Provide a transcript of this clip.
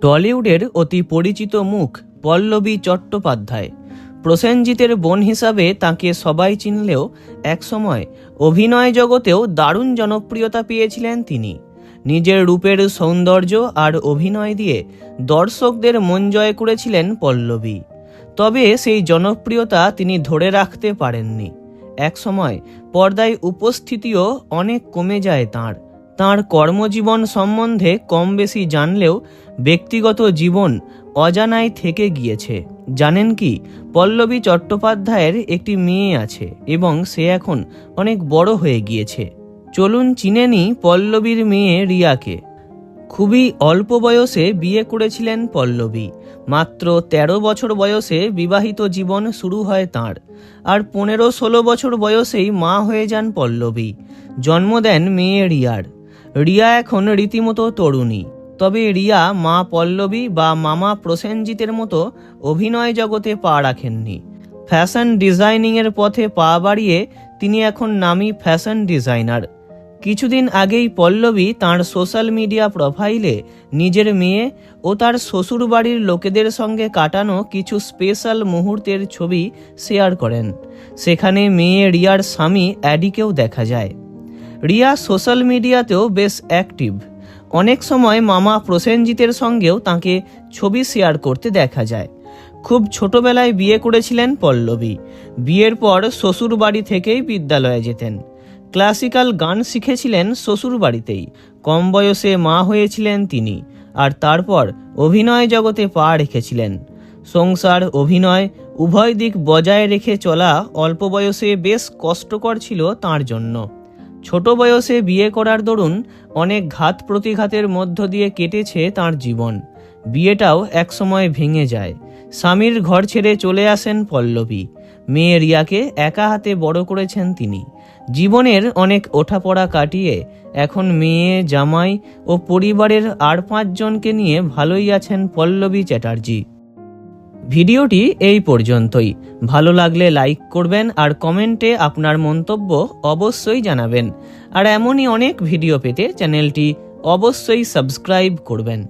টলিউডের অতি পরিচিত মুখ পল্লবী চট্টোপাধ্যায়। প্রসেনজিতের বোন হিসাবে তাকে সবাই চিনলেও একসময় অভিনয় জগতেও দারুণ জনপ্রিয়তা পেয়েছিলেন তিনি। নিজের রূপের সৌন্দর্য আর অভিনয় দিয়ে দর্শকদের মন জয় করেছিলেন পল্লবী। তবে সেই জনপ্রিয়তা তিনি ধরে রাখতে পারেননি। একসময় পর্দায় উপস্থিতিও অনেক কমে যায় তাঁর। তাঁর কর্মজীবন সম্বন্ধে কম বেশি জানলেও ব্যক্তিগত জীবন অজানায় থেকে গিয়েছে। জানেন কি, পল্লবী চট্টোপাধ্যায়ের একটি মেয়ে আছে এবং সে এখন অনেক বড় হয়ে গিয়েছে। চলুন চিনে নিই পল্লবীর মেয়ে রিয়াকে। খুবই অল্প বয়সে বিয়ে করেছিলেন পল্লবী। মাত্র ১৩ বছর বয়সে বিবাহিত জীবন শুরু হয় তাঁর। আর পনেরো ষোলো বছর বয়সেই মা হয়ে যান পল্লবী। জন্ম দেন মেয়ে রিয়ার। রিয়া এখন রীতিমতো তরুণী। তবে রিয়া মা পল্লবী বা মামা প্রসেনজিতের মতো অভিনয় জগতে পা রাখেননি। ফ্যাশন ডিজাইনিংয়ের পথে পা বাড়িয়ে তিনি এখন নামি ফ্যাশন ডিজাইনার। কিছুদিন আগেই পল্লবী তার সোশ্যাল মিডিয়া প্রোফাইলে নিজের মেয়ে ও তার শ্বশুরবাড়ির লোকেদের সঙ্গে কাটানো কিছু স্পেশাল মুহূর্তের ছবি শেয়ার করেন। সেখানে মেয়ে রিয়ার স্বামী অ্যাডিকেও দেখা যায়। রিয়া সোশ্যাল মিডিয়াতেও বেশ অ্যাক্টিভ। অনেক সময় মামা প্রসেনজিতের সঙ্গেও তাকে ছবি শেয়ার করতে দেখা যায়। খুব ছোটবেলায় বিয়ে করেছিলেন পল্লবী। বিয়ের পর শ্বশুর বাড়ি থেকেই বিদ্যালয়ে যেতেন। ক্লাসিক্যাল গান শিখেছিলেন শ্বশুর বাড়িতেই কম বয়সে মা হয়েছিলেন তিনি আর তারপর অভিনয় জগতে পা রেখেছিলেন। সংসার, অভিনয় উভয় দিক বজায় রেখে চলা অল্প বয়সে বেশ কষ্টকর ছিল তার জন্য। ছোট বয়সে বিয়ে করার দরুন অনেক ঘাত প্রতিঘাতের মধ্য দিয়ে কেটেছে তার জীবন। বিয়েটাও একসময় ভেঙে যায়। স্বামীর ঘর ছেড়ে চলে আসেন পল্লবী। মেয়ে রিয়াকে একা হাতে বড় করেছেন তিনি। জীবনের অনেক ওঠাপড়া কাটিয়ে এখন মেয়ে, জামাই ও পরিবারের আর পাঁচজনকে নিয়ে ভালোই আছেন পল্লবী চ্যাটার্জি। ভিডিওটি এই পর্যন্তই। ভালো লাগলে লাইক করবেন আর কমেন্টে আপনার মন্তব্য অবশ্যই জানাবেন। আর এমনই অনেক ভিডিও পেতে চ্যানেলটি অবশ্যই সাবস্ক্রাইব করবেন।